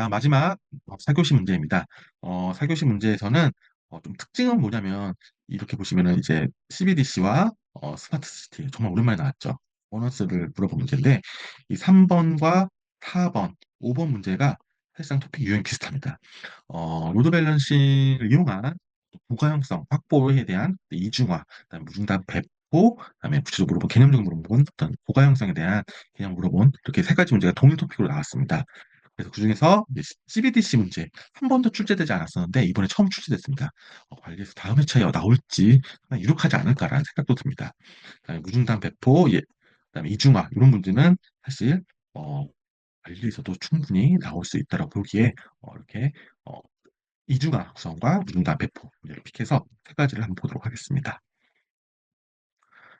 다음 마지막 어, 4교시 문제입니다. 어, 4교시 문제에서는 어, 좀 특징은 뭐냐면 이렇게 보시면은 이제 CBDC와 어, 스마트 시티 정말 오랜만에 나왔죠. 보너스를 물어본 문제인데 이 3번과 4번, 5번 문제가 사실상 토픽 유형이 비슷합니다. 어, 로드 밸런싱을 이용한 부가형성 확보에 대한 이중화, 그다음에 무중답 배포, 그다음에 구체적으로 물어본 개념적으로 물어본 어떤 부가형성에 대한 개념 물어본 이렇게 세 가지 문제가 동일 토픽으로 나왔습니다. 그래서 그중에서 CBDC 문제 한 번도 출제되지 않았었는데 이번에 처음 출제됐습니다. 어, 관리에서 다음 회차에 나올지 유력하지 않을까라는 생각도 듭니다. 그다음에 무중단 배포, 예, 그다음에 이중화 이런 문제는 사실 어, 관리에서도 충분히 나올 수 있다고 보기에 어, 이렇게 어, 이중화 구성과 무중단 배포 문제를 픽해서 세 가지를 한번 보도록 하겠습니다.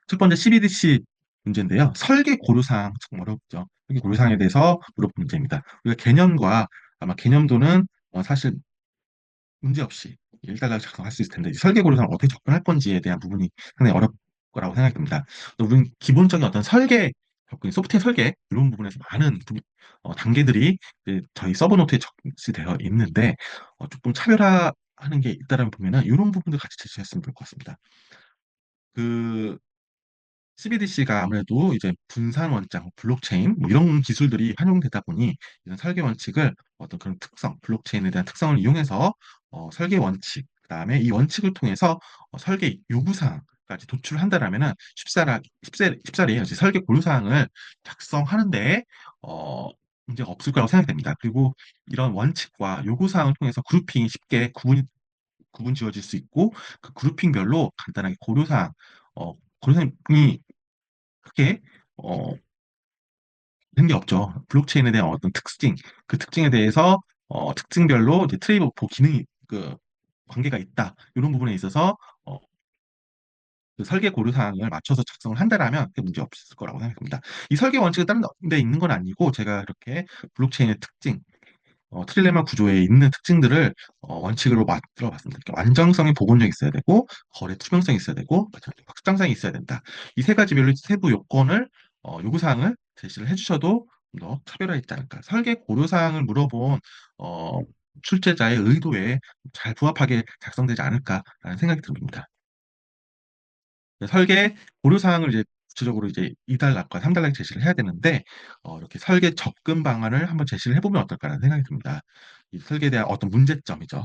첫 번째 CBDC 문제인데요. 설계 고려사항 정 어렵죠. 설계 고려사항에 대해서 물어본 문제입니다. 우리가 개념과 아마 개념도는 어, 사실 문제 없이 일단락 작성할 수 있을 텐데 설계 고려사항 어떻게 접근할 건지에 대한 부분이 상당히 어렵 거라고 생각이 듭니다. 우리는 기본적인 어떤 설계 접근, 소프트웨어 설계 이런 부분에서 많은 어, 단계들이 저희 서브노트에 적시되어 있는데 어, 조금 차별화하는 게 있다라면 보면은 이런 부분들 같이 제시했으면 좋을 것 같습니다. 그 CBDC가 아무래도 이제 분산 원장, 블록체인 뭐 이런 기술들이 활용되다 보니 이런 설계 원칙을 어떤 그런 특성, 블록체인에 대한 특성을 이용해서 어, 설계 원칙, 그다음에 이 원칙을 통해서 어, 설계 요구 사항까지 도출한다라면은 쉽사라, 쉽세, 쉽사리 설계 고려사항을 작성하는데 어, 문제가 없을 거라고 생각됩니다. 그리고 이런 원칙과 요구 사항을 통해서 그룹핑이 쉽게 구분 구분 지어질 수 있고 그 그룹핑별로 간단하게 고려 사항 어, 고려사항이 크게 어, 된게 없죠. 블록체인에 대한 어떤 특징, 그 특징에 대해서 어, 특징별로 이제 트레이드오프 기능이 그 관계가 있다. 이런 부분에 있어서 어, 그 설계 고려 사항을 맞춰서 작성을 한다라면 문제 없을 거라고 생각합니다. 이 설계 원칙은 다른 데 있는 건 아니고 제가 이렇게 블록체인의 특징, 어, 트릴레마 구조에 있는 특징들을 어, 원칙으로 만들어 봤습니다. 그러니까 완전성이 복원력이 있어야 되고 거래 투명성이 있어야 되고 확장성이 있어야 된다. 이 세 가지별로 세부 요건을 어, 요구사항을 제시를 해주셔도 더 차별화 있지 않을까. 설계 고려사항을 물어본 어, 출제자의 의도에 잘 부합하게 작성되지 않을까라는 생각이 듭니다. 설계 고려사항을 이제 구체적으로 이제 2단락과 3단락 제시를 해야 되는데 어, 이렇게 설계 접근 방안을 한번 제시를 해보면 어떨까라는 생각이 듭니다. 이 설계에 대한 어떤 문제점이죠.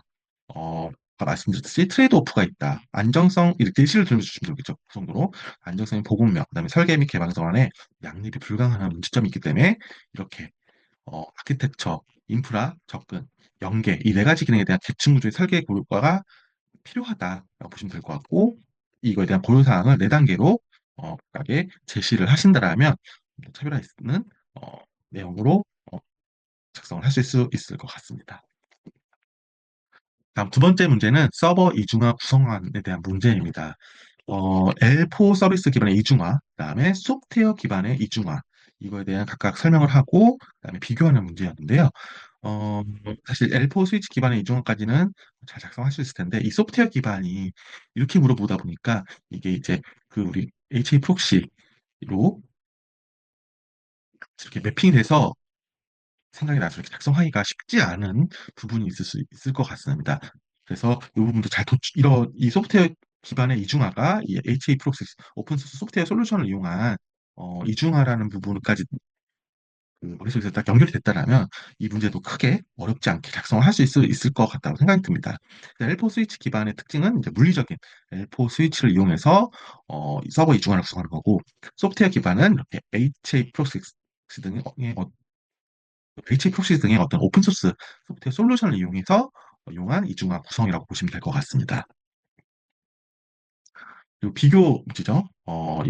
어, 아까 말씀드렸듯이 트레이드 오프가 있다. 안정성 이렇게 예시를 들어주시면 되겠죠. 그 정도로 안정성이 보급력, 그다음에 설계 및 개방성 안에 양립이 불가능한 문제점이 있기 때문에 이렇게 어, 아키텍처, 인프라, 접근, 연계 이 네 가지 기능에 대한 계층 구조의 설계 고려가 필요하다라고 보시면 될 것 같고 이거에 대한 고려 사항을 네 단계로 어, 각각에 제시를 하신다라면 차별화 있는 어, 내용으로 어, 작성을 하실 수 있을 것 같습니다. 다음 두 번째 문제는 서버 이중화 구성안에 대한 문제입니다. 어, L4 서비스 기반의 이중화, 그다음에 소프트웨어 기반의 이중화, 이거에 대한 각각 설명을 하고 그다음에 비교하는 문제였는데요. 어, 사실 L4 스위치 기반의 이중화까지는 잘 작성할 수 있을 텐데 이 소프트웨어 기반이 이렇게 물어보다 보니까 이게 이제 그 우리 HA 프록시로 이렇게 매핑이 돼서 생각이 나서 이렇게 작성하기가 쉽지 않은 부분이 있을 수 있을 것 같습니다. 그래서 이 부분도 잘 도출, 이런 이 소프트웨어 기반의 이중화가 이 HA 프록시 오픈소스 소프트웨어 솔루션을 이용한 어, 이중화라는 부분까지 그 머릿속에서 딱 연결이 됐다라면 이 문제도 크게 어렵지 않게 작성을 할 수 있을 것 같다고 생각이 듭니다. L4 스위치 기반의 특징은 이제 물리적인 L4 스위치를 이용해서 어, 서버 이중화를 구성하는 거고 소프트웨어 기반은 이렇게 HA 프로세스 등의 어, HA 프로세스 등의 어떤 오픈 소스 소프트웨어 솔루션을 이용해서 이용한 이중화 구성이라고 보시면 될 것 같습니다. 그리고 비교 문제죠. 어,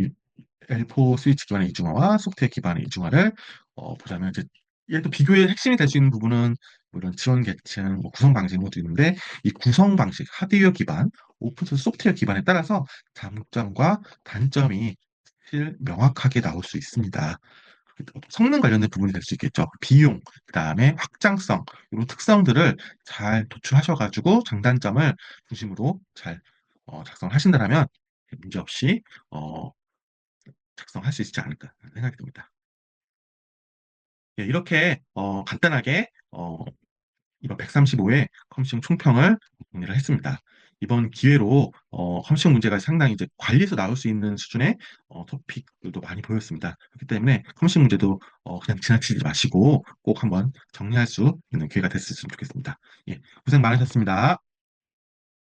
L4 스위치 기반의 이중화와 소프트웨어 기반의 이중화를 어, 보자면 이제 얘도 비교의 핵심이 될 수 있는 부분은 뭐 이런 지원 계층, 뭐 구성 방식 모두 있는데 이 구성 방식, 하드웨어 기반, 오픈소스 소프트웨어 기반에 따라서 장점과 단점이 사실 명확하게 나올 수 있습니다. 성능 관련된 부분이 될 수 있겠죠. 비용, 그 다음에 확장성, 이런 특성들을 잘 도출하셔가지고 장단점을 중심으로 잘 어, 작성을 하신다면 문제없이 어, 작성할 수 있지 않을까 생각이 듭니다. 예, 이렇게 어, 간단하게 어, 이번 135회 컴시용 총평을 정리를 했습니다. 이번 기회로 어, 컴시용 문제가 상당히 이제 관리에서 나올 수 있는 수준의 어, 토픽들도 많이 보였습니다. 그렇기 때문에 컴시용 문제도 어, 그냥 지나치지 마시고 꼭 한번 정리할 수 있는 기회가 됐으면 좋겠습니다. 예, 고생 많으셨습니다.